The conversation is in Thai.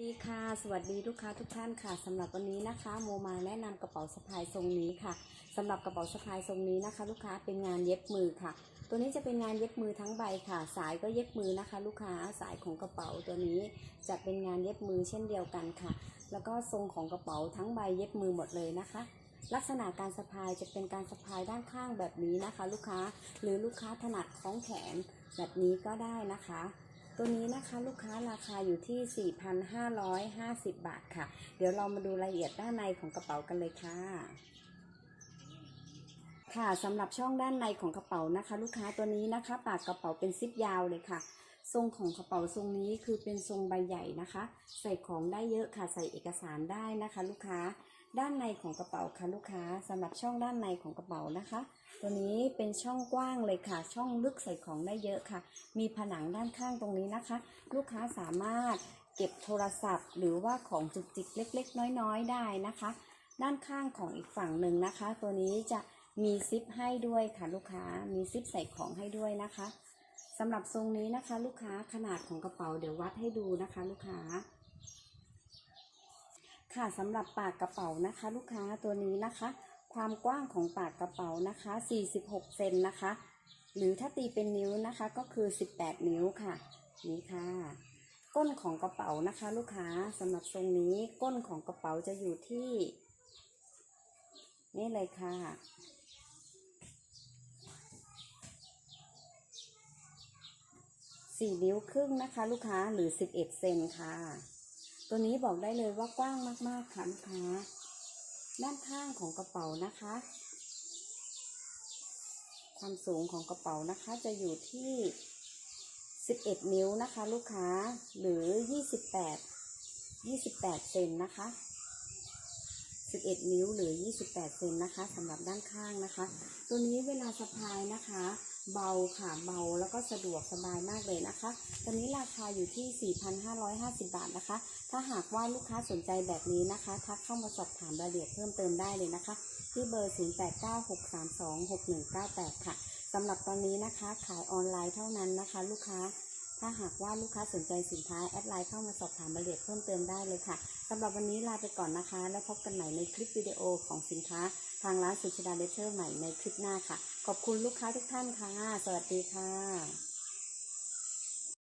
สวัสดีค่ะ สวัสดีลูกค้าทุกท่านค่ะสำหรับวันนี้นะคะ โมมาแนะนำกระเป๋าสะพายทรงนี้ค่ะสำหรับกระเป๋าสะพายทรงนี้นะคะ ลูกค้าเป็นงานเย็บมือค่ะ ตัวนี้จะเป็นงานเย็บมือทั้งใบค่ะ สายก็เย็บมือนะคะ ลูกค้าสายของกระเป๋าตัวนี้จะเป็นงานเย็บมือเช่นเดียวกันค่ะ แล้วก็ทรงของกระเป๋าทั้งใบเย็บมือหมดเลยนะคะ ลักษณะการสะพายจะเป็นการสะพายด้านข้างแบบนี้นะคะ ลูกค้าหรือลูกค้าถนัดคล้องแขนแบบนี้ก็ได้นะคะ ตัวนี้นะคะลูกค้าราคาอยู่ที่ 4,550 บาทค่ะ เดี๋ยวเรามาดูรายละเอียดด้านในของกระเป๋ากันเลยค่ะค่ะสำหรับช่องด้านในของกระเป๋านะคะ ลูกค้าตัวนี้นะคะ ปากกระเป๋าเป็นซิปยาวเลยค่ะ ทรงของกระเป๋าทรงนี้คือเป็นทรงใบใหญ่นะคะ ใส่ของได้เยอะค่ะใส่เอกสารได้นะคะ ลูกค้า ด้านในของกระเป๋าค่ะลูกค้าสำหรับช่องด้านในของกระเป๋านะคะ ตัวนี้เป็นช่องกว้างเลยค่ะ ช่องลึกใส่ของได้เยอะค่ะ มีผนังด้านข้างตรงนี้นะคะ ลูกค้าสามารถเก็บโทรศัพท์ หรือว่าของจุกจิกเล็ก ๆ น้อยๆ ได้นะคะ ด้านข้างของอีกฝั่งหนึ่งนะคะ ตัวนี้จะมีซิปให้ด้วยค่ะลูกค้ามีซิปใส่ของให้ด้วยนะคะ สำหรับทรงนี้นะคะลูกค้าขนาดของกระเป๋าเดี๋ยววัดให้ดูนะคะ ลูกค้า ค่ะสำหรับปากกระเป๋านะคะ ลูกค้าตัวนี้นะคะ ความกว้างของปากกระเป๋านะคะ 46 เซนนะคะ หรือถ้าตีเป็นนิ้วนะคะก็คือ 18 นิ้วค่ะ นี่ค่ะ ก้นของกระเป๋านะคะ ลูกค้าสำหรับทรงนี้ก้นของกระเป๋าจะอยู่ที่ นี่เลยค่ะ สี่นิ้วครึ่งนะคะ ลูกค้าหรือ11เซนค่ะ ตัวนี้บอกได้เลยว่ากว้างมากๆค่ะลูกค้า ด้านข้างของกระเป๋านะคะ ความสูงของกระเป๋านะคะจะอยู่ที่11นิ้วนะคะ ลูกค้าหรือ28 28เซนนะคะ11นิ้วหรือ28เซนนะคะสำหรับด้านข้างนะคะ ตัวนี้เวลาสะพายนะคะ เบาค่ะเบาแล้วก็สะดวกสบายมากเลยนะคะตัวนี้ราคาอยู่ที่ 4,550 บาทนะคะ ถ้าหากว่าลูกค้าสนใจแบบนี้นะคะ ทักเข้ามาสอบถามรายละเอียดเพิ่มเติมได้เลยนะคะ ที่เบอร์ 0896326198 ค่ะสำหรับตอนนี้นะคะ ขายออนไลน์เท่านั้นนะคะ ลูกค้า ถ้าหากว่าลูกค้าสนใจสินค้าแอดไลน์เข้ามาสอบถามรายละเอียดเพิ่มเติมได้เลยค่ะสำหรับวันนี้ลาไปก่อนนะคะ แล้วพบกันใหม่ในคลิปวิดีโอของสินค้า ทางร้านสุชดาเลเชอร์ใหม่ในคลิปหน้าค่ะ ขอบคุณลูกค้าทุกท่านค่ะ สวัสดีค่ะ